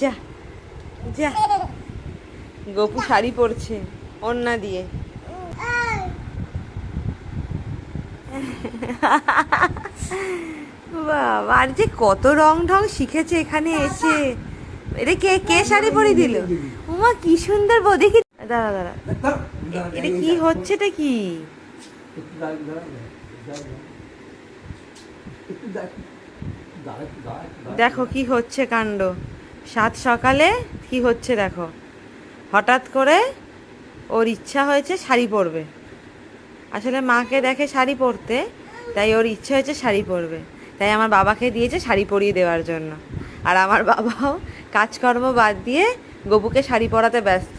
যা যা। গপু শাড়ি পরছে ওন্না দিয়ে। বাবা, আর যে কত রং ঢং শিখেছে এখানে এসে। এটা কে কে শাড়ি পরে দিল? উমা, কি সুন্দর বউ, দেখি। দাঁড়া দাঁড়া। এটা কি হচ্ছেটা কি? দেখো কি হচ্ছে কাণ্ড। সাত সকালে কি হচ্ছে দেখো? হঠাৎ করে ওর ইচ্ছা হয়েছে শাড়ি পরবে। আসলে মাকে দেখে শাড়ি পরতে, তাই ওর ইচ্ছা হয়েছে শাড়ি পরবে। তাই আমার বাবাকে দিয়েছে শাড়ি পরিয়ে দেওয়ার জন্য। আর আমার বাবাও কাজকর্ম বাদ দিয়ে গবুকে শাড়ি পরাতে ব্যস্ত।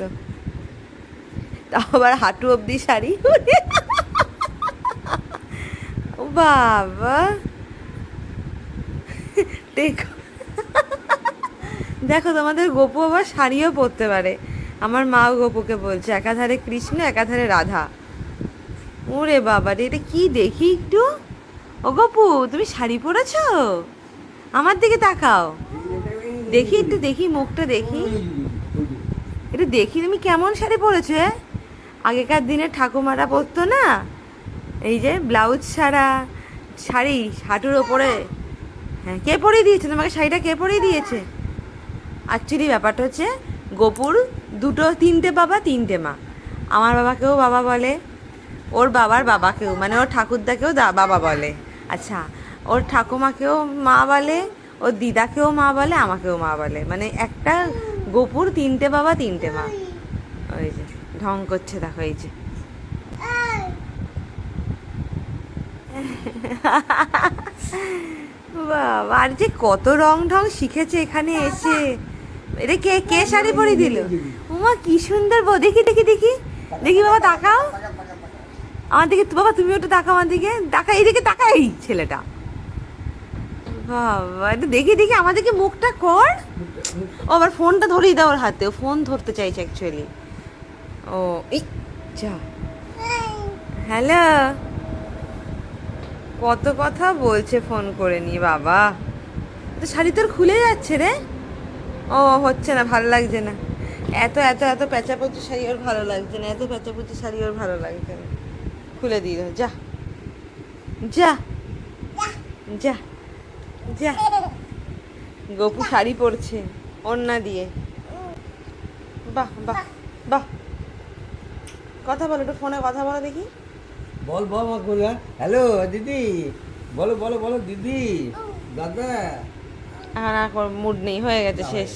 তাও আবার হাঁটু অবধি শাড়ি বাবা। দেখো দেখো, তোমাদের গোপু আবার শাড়িও পরতে পারে। আমার মাও গোপুকে বলছে, একাধারে কৃষ্ণ, একাধারে রাধা। ওরে বাবা রে, এটা কি দেখি একটু? ও গপু, তুমি শাড়ি পরেছো? আমার দিকে তাকাও। দেখি একটু, দেখি মুখটা দেখি। এটা দেখি, তুমি কেমন শাড়ি পরেছো আগেকার দিনে ঠাকুমারা পরতো না? এই যে ব্লাউজ ছাড়া, শাড়ি হাঁটুর ওপরে। হ্যাঁ কে পরিয়ে দিয়েছে? তোমাকে শাড়িটা কে পরিয়ে দিয়েছে? অ্যাকচুয়ালি ব্যাপারটা হচ্ছে গোপুর দুটো তিনটে বাবা, তিনটে মা। আমার বাবাকেও বাবা বলে, ওর বাবার বাবাকেও মানে ওর ঠাকুরদাকেও দা বাবা বলে। আচ্ছা ওর ঠাকুমাকেও মা বলে, ওর দিদাকেও মা বলে, আমাকেও মা বলে। মানে একটা গোপুর তিনটে বাবা, তিনটে মা। ওই যে, ঢং করছে, দেখো এই যে। আর যে কত রং ঢং শিখেছে এখানে এসে। এটা কে কে শাড়ি পরে দিল? উমা, কি সুন্দর বউ। দেখি দেখি দেখি। দেখি, বাবা, তাকাও। আমার দিকে বাবা, তুমি ওটা তাকাও আমার দিকে। তাকা এইদিকে তাকা এই ছেলেটা। বাবা, একটু দেখি দেখি আমাদেরকে মুখটা কর। ও, আবার ফোনটা ধরিয়ে দাও ওর হাতে। ফোন ধরতে চাইছে অ্যাকচুয়ালি ও, এই, যা। হ্যালো কত কথা বলছে ফোন করে নি বাবা। তো শাড়ি তোর খুলে যাচ্ছে রে। ও, হচ্ছে না, ভালো লাগছে না। এত এত এত প্যাঁচাপচি শাড়ি ওর ভালো লাগছে না, এত প্যাঁচাপচি শাড়ি ওর ভালো লাগছে না। খুলে দিল যা। যা। যা। যা। গপু শাড়ি পরছে ওন্না দিয়ে। বাহ বাহ বাহ। কথা বলো, একটু ফোনে কথা বলো দেখি। বল বল মা কোরিয়া হ্যালো, দিদি। বলো বলো বলো, দিদি। দাদা। আর মুড নেই হয়ে গেছে শেষ।